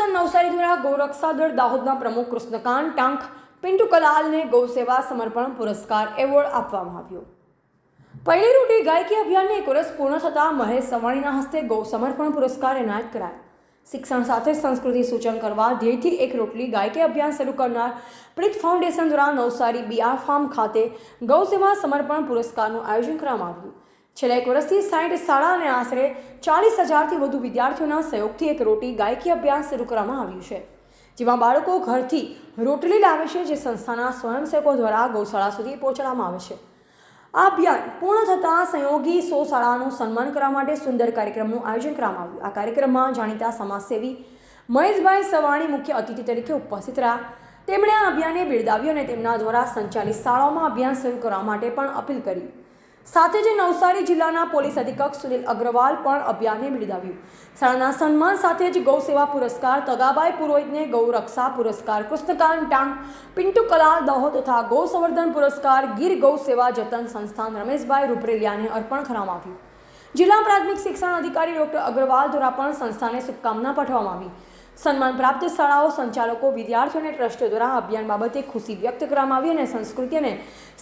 Foundation Navsari દ્વારા ગૌરક્ષા દળ દાહોદના પ્રમુખ કૃષ્ણકાંત ટાંક, પિન્ટુ કલાલને ગૌસેવા સમર્પણ પુરસ્કાર એવોર્ડ આપવામાં આવ્યો. પહેલી રૂટી ગાયકી અભિયાનને એક વર્ષ પૂર્ણ થતાં મહેશ સવાણીના હસ્તે ગૌ સમર્પણ પુરસ્કાર એનાયત કરાયા. શિક્ષણ સાથે સંસ્કૃતિ સૂચન કરવા ધ્યેયથી એક રોટલી ગાયકી અભિયાન શરૂ કરનાર પ્રીત ફાઉન્ડેશન દ્વારા નવસારી બીઆર ફાર્મ ખાતે ગૌ સેવા સમર્પણ પુરસ્કારનું આયોજન કરવામાં આવ્યું. છેલ્લા એક વર્ષથી સાઠ શાળા અને આશરે ચાલીસ હજારથી વધુ વિદ્યાર્થીઓના સહયોગથી એક રોટી ગાયકી અભિયાન શરૂ કરવામાં આવ્યું છે, જેમાં બાળકો ઘરથી રોટલી લાવે છે, જે સંસ્થાના સ્વયંસેવકો દ્વારા ગૌશાળા સુધી પહોંચાડવામાં આવે છે. આ અભિયાન પૂર્ણ થતાં સંયોગી સો શાળાનું સન્માન કરવા માટે સુંદર કાર્યક્રમનું આયોજન કરવામાં આવ્યું. આ કાર્યક્રમમાં જાણીતા સમાજસેવી મહેશભાઈ સવાણી મુખ્ય અતિથિ તરીકે ઉપસ્થિત રહ્યા. તેમણે આ અભિયાનને બિરદાવ્યું અને તેમના દ્વારા સંચાલિત શાળાઓમાં અભિયાન શરૂ કરવા માટે પણ અપીલ કરી. સાથે જ નવસારી જિલ્લાના પોલીસ અધિક્ષક સુનિલ અગ્રવાલ પણ અભિયાનને બિરદાવ્યું. શાળાના સન્માન સાથે જ ગૌ સેવા પુરસ્કાર તગાબાઈ પુરોહિતને ગૌ રક્ષા પુરસ્કાર, કૃષ્ણકાંત ટાંગ, પિન્ટુ કલાલ દહો તથા ગૌ સંવર્ધન પુરસ્કાર, ગીર ગૌ સેવા જતન સંસ્થાન રમેશભાઈ રૂપરેલિયાને અર્પણ કરવામાં આવ્યું. જિલ્લા પ્રાથમિક શિક્ષણ અધિકારી ડોક્ટર અગ્રવાલ દ્વારા પણ સંસ્થાને શુભકામના પાઠવવામાં આવી. સન્માન પ્રાપ્ત શાળાઓ સંચાલકો, વિદ્યાર્થીઓ અને ટ્રસ્ટો દ્વારા અભિયાન બાબતે ખુશી વ્યક્ત કરવામાં આવી અને સંસ્કૃતિ અને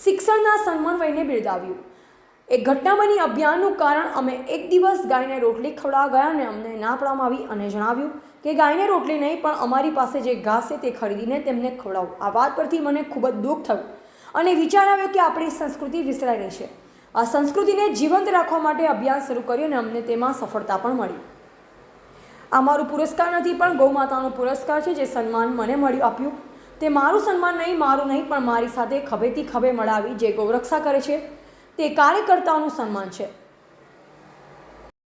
શિક્ષણના સમન્વયને બિરદાવ્યું. એક ઘટના બની અભિયાનનું કારણ અમે એક દિવસ ગાયને રોટલી ખવડાવવા ગયા અને અમને ના પાડવામાં આવી અને જણાવ્યું કે ગાયને રોટલી નહીં, પણ અમારી પાસે જે ઘાસ છે તે ખરીદીને તેમને ખવડાવું. આ વાત પરથી મને ખૂબ જ દુઃખ થયું અને વિચાર આવ્યો કે આપણી સંસ્કૃતિ વિસરાઈ રહી છે. આ સંસ્કૃતિને જીવંત રાખવા માટે અભિયાન શરૂ કર્યું અને અમને તેમાં સફળતા પણ મળી. આ મારું પુરસ્કાર નથી, પણ ગૌમાતાનો પુરસ્કાર છે જે સન્માન મને મળ્યું આપ્યું. તે મારું સન્માન નહીં, મારું નહીં, પણ મારી સાથે ખભેથી ખભે મળાવી જે ગૌરક્ષા કરે છે. તે કાર્યકર્તાઓનું સન્માન છે.